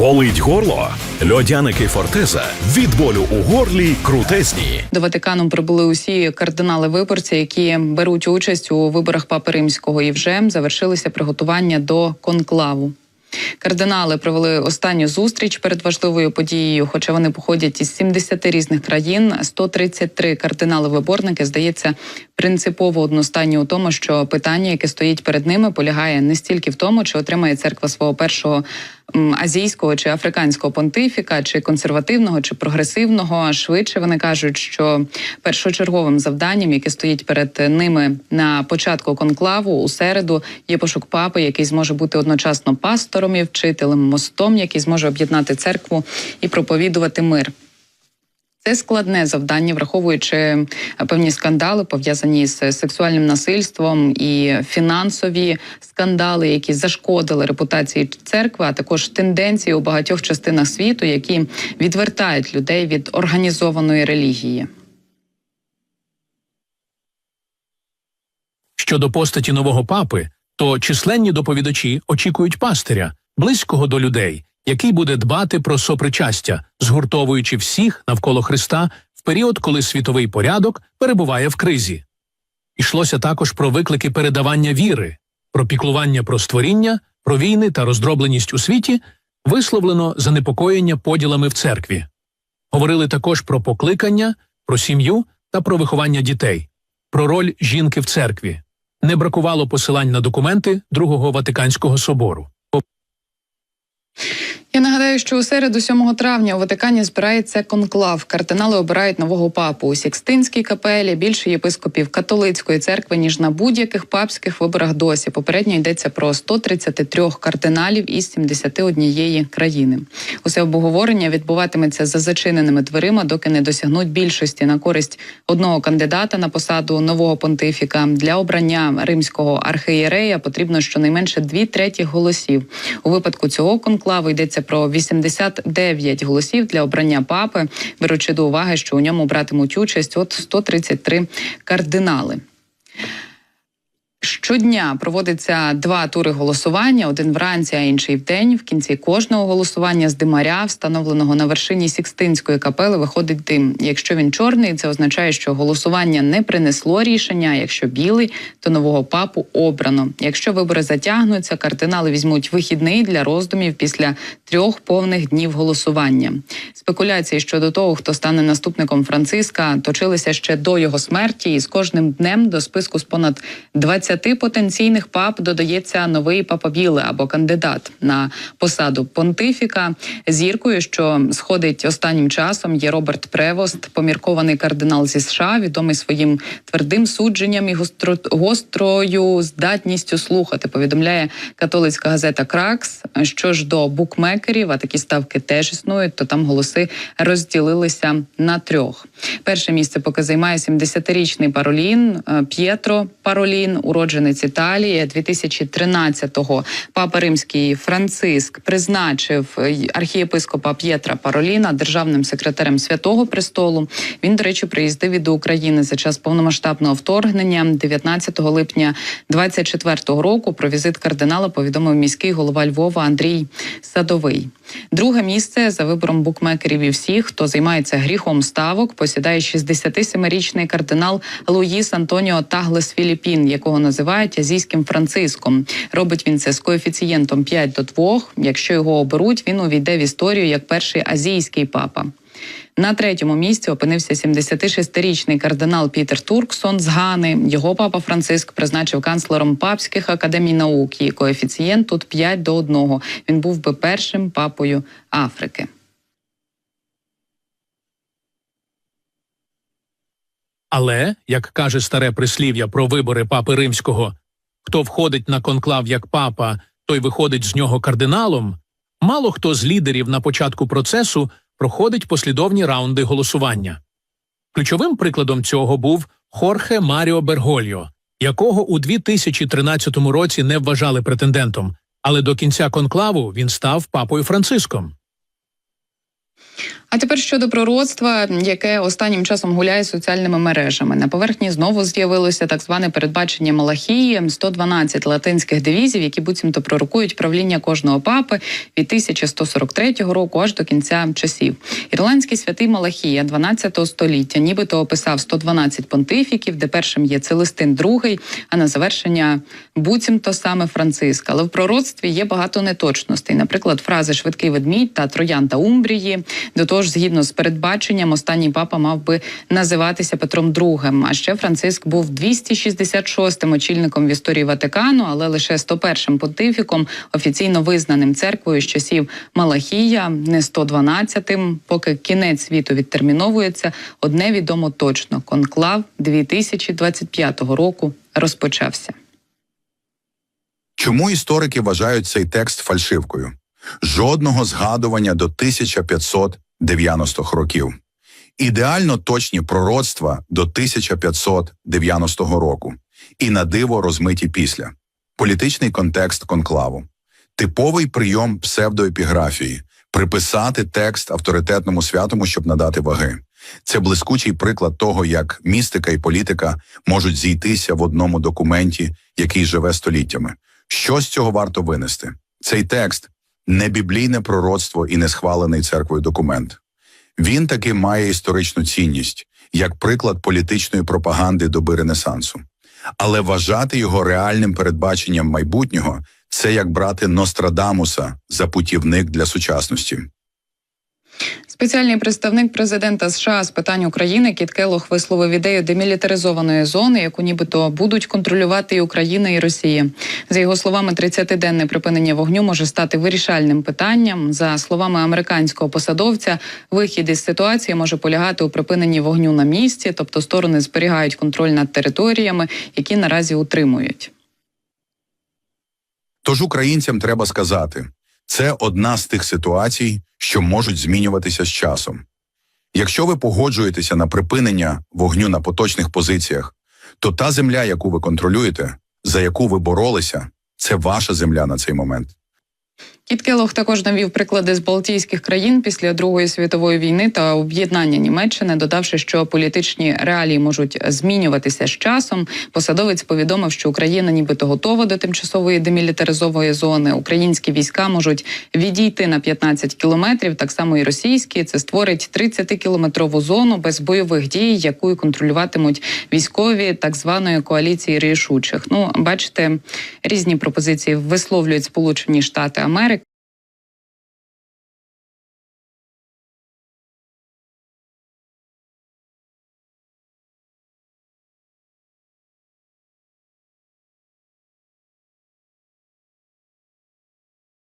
Болить горло? Льодяники Фортеза від болю у горлі крутезні. До Ватикану прибули усі кардинали виборці, які беруть участь у виборах Папи Римського, і вже завершилися приготування до конклаву. Кардинали провели останню зустріч перед важливою подією, хоча вони походять із 70 різних країн. 133 кардинали-виборники здається принципово одностайні у тому, що питання, яке стоїть перед ними, полягає не стільки в тому, чи отримає церква свого першого азійського чи африканського понтифіка, чи консервативного, чи прогресивного. Швидше вони кажуть, що першочерговим завданням, яке стоїть перед ними на початку конклаву у середу, є пошук папи, який зможе бути одночасно пастором і вчителем, мостом, який зможе об'єднати церкву і проповідувати мир. Це складне завдання, враховуючи е, певні скандали, пов'язані з сексуальним насильством і фінансові скандали, які зашкодили репутації церкви, а також тенденції у багатьох частинах світу, які відвертають людей від організованої релігії. Щодо постаті нового папи, то численні доповідачі очікують пастиря, близького до людей, який буде дбати про сопричастя, згуртовуючи всіх навколо Христа в період, коли світовий порядок перебуває в кризі. Ішлося також про виклики передавання віри, про піклування про створіння, про війни та роздробленість у світі, висловлено занепокоєння поділами в церкві. Говорили також про покликання, про сім'ю та про виховання дітей, про роль жінки в церкві. Не бракувало посилань на документи Другого Ватиканського собору. En dan нагадаю, що у середу, 7 травня, у Ватикані збирається конклав. Кардинали обирають нового папу у Сікстинській капелі. Більше єпископів католицької церкви ніж на будь-яких папських виборах досі. Попередньо йдеться про 133 кардиналів із 71 країни. Усе обговорення відбуватиметься за зачиненими дверима, доки не досягнуть більшості на користь одного кандидата на посаду нового понтифіка. Для обрання римського архієрея потрібно щонайменше дві треті голосів. У випадку цього конклаву йдеться про 89 голосів для обрання папи, беручи до уваги, що у ньому братимуть участь от 133 кардинали. Щодня проводиться два тури голосування: один вранці, а інший вдень. В кінці кожного голосування з димаря, встановленого на вершині Сікстинської капели, виходить дим. Якщо він чорний, це означає, що голосування не принесло рішення. Якщо білий, то нового папу обрано. Якщо вибори затягнуться, кардинали візьмуть вихідний для роздумів після трьох повних днів голосування. Спекуляції щодо того, хто стане наступником Франциска, точилися ще до його смерті, і з кожним днем до списку з понад 20 потенційних пап додається новий папа Біле або кандидат на посаду понтифіка. Зіркою, що сходить останнім часом, є Роберт Превост, поміркований кардинал зі США, відомий своїм твердим судженням і гостро, гострою здатністю слухати. Повідомляє католицька газета Кракс. Що ж до букмекерів, а такі ставки теж існують, то там голоси розділилися на трьох. Перше місце поки займає 70-річний Паролін е, П'єтро Паролін, уродженець Італії 2013-го. Папа Римський Франциск призначив е, архієпископа П'єтра Пароліна державним секретарем Святого Престолу. Він, до речі, приїздив і до України за час повномасштабного вторгнення 19 липня 24-го року. Про візит кардинала повідомив міський голова Львова Андрій Садовий. Друге місце за вибором букмекерів і всіх, хто займається гріхом ставок, посідає 67-річний кардинал Луїс Антоніо Таглес Філіпін, якого називають азійським Франциском. Робить він це з коефіцієнтом 5 до 2. Якщо його оберуть, він увійде в історію як перший азійський папа. На третьому місці опинився 76-річний кардинал Пітер Турксон з Гани. Його папа Франциск призначив канцлером папських академій наук. І коефіцієнт тут 5 до 1. Він був би першим папою Африки. Але, як каже старе прислів'я про вибори папи римського, хто входить на конклав як папа, той виходить з нього кардиналом. Мало хто з лідерів на початку процесу проходить послідовні раунди голосування. Ключовим прикладом цього був Хорхе Маріо Бергольо, якого у 2013 році не вважали претендентом, але до кінця конклаву він став папою Франциском. А тепер щодо пророцтва, яке останнім часом гуляє соціальними мережами. На поверхні знову з'явилося так зване передбачення Малахії 112 латинських девізів, які буцімто пророкують правління кожного папи від 1143 року аж до кінця часів. Ірландський святий Малахія 12 століття, нібито описав 112 понтифіків, де першим є Целестин II, а на завершення буцімто саме Франциск. Але в пророцтві є багато неточностей. Наприклад, фрази швидкий ведмідь та троян та Умбрії. До того ж, згідно з передбаченням, останній папа мав би називатися Петром II. А ще Франциск був 266-м очільником в історії Ватикану, але лише 101-м понтифіком, офіційно визнаним церквою з часів Малахія, не 112-тим. Поки кінець світу відтерміновується, одне відомо точно: конклав 2025 року розпочався. Чому історики вважають цей текст фальшивкою? Жодного згадування до 1590-х років. Ідеально точні пророцтва до 1590 року. І на диво розмиті після. Політичний контекст конклаву. Типовий прийом псевдоепіграфії приписати текст авторитетному святому, щоб надати ваги. Це блискучий приклад того, як містика і політика можуть зійтися в одному документі, який живе століттями. Що з цього варто винести? Цей текст не біблійне пророцтво і не схвалений церквою документ. Він таки має історичну цінність, як приклад політичної пропаганди доби Ренесансу. Але вважати його реальним передбаченням майбутнього це як брати Нострадамуса за путівник для сучасності. Спеціальний представник президента США з питань України Кіт Келох висловив ідею демілітаризованої зони, яку нібито будуть контролювати і Україна і Росія. За його словами, 30-денне припинення вогню може стати вирішальним питанням. За словами американського посадовця, вихід із ситуації може полягати у припиненні вогню на місці, тобто сторони зберігають контроль над територіями, які наразі утримують. Тож українцям треба сказати, це одна з тих ситуацій, що можуть змінюватися з часом. Якщо ви погоджуєтеся на припинення вогню на поточних позиціях, то та земля, яку ви контролюєте, за яку ви боролися, це ваша земля на цей момент. Кіт Келох також навів приклади з Балтійських країн після Другої світової війни та об'єднання Німеччини, додавши, що політичні реалії можуть змінюватися з часом. Посадовець повідомив, що Україна нібито готова до тимчасової демілітаризованої зони. Українські війська можуть відійти на 15 кілометрів, так само і російські. Це створить 30-кілометрову зону без бойових дій, яку контролюватимуть військові так званої коаліції рішучих. Ну, бачите, різні пропозиції висловлюють Сполучені Штати Америки.